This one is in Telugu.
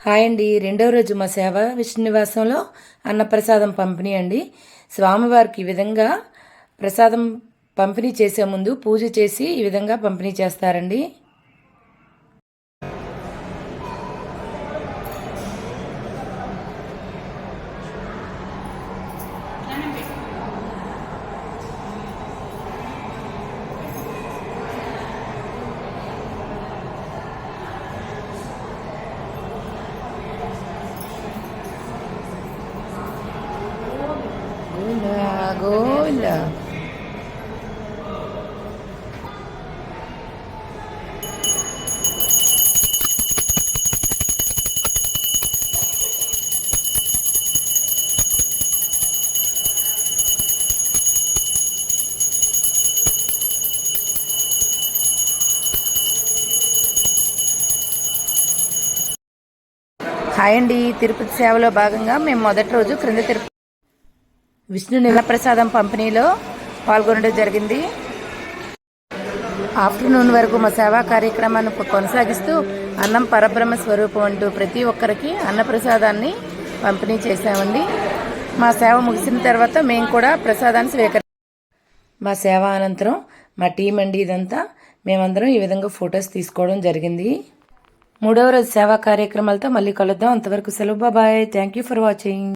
హాయ్ అండి. రెండవ రోజు మా సేవ విష్ణునివాసంలో అన్నప్రసాదం పంపిణీ అండి. స్వామివారికి ఈ విధంగా ప్రసాదం పంపిణీ చేసే ముందు పూజ చేసి ఈ విధంగా పంపిణీ చేస్తారండి. గోవిందా. హాయ్ అండి తిరుపతి సేవలో భాగంగా మేము మొదటి రోజు క్రింద తిరుపతి విష్ణు నిలప్రసాదం పంపిణీలో పాల్గొనడం జరిగింది. ఆఫ్టర్నూన్ వరకు మా సేవా కార్యక్రమాన్ని కొనసాగిస్తూ అన్నం పరబ్రహ్మ స్వరూపం అంటూ ప్రతి ఒక్కరికి అన్నప్రసాదాన్ని పంపిణీ చేశామండి. మా సేవ ముగిసిన తర్వాత మేము కూడా ప్రసాదాన్ని స్వీకరి మా సేవ అనంతరం మా టీం అండి ఇదంతా. మేమందరం ఈ విధంగా ఫొటోస్ తీసుకోవడం జరిగింది. మూడవ రోజు సేవా కార్యక్రమాలతో మళ్ళీ కలుద్దాం. అంతవరకు సెలవు. బాబాయ్ థ్యాంక్ యూ ఫర్ వాచింగ్